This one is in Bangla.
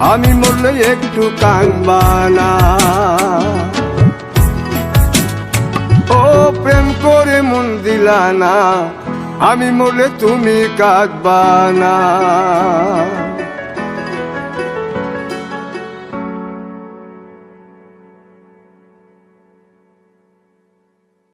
আমি মরলে একটু কাঁদবানা। ও প্রেম করে মন দিলা না আমি মরলে তুমি কাঁদবা না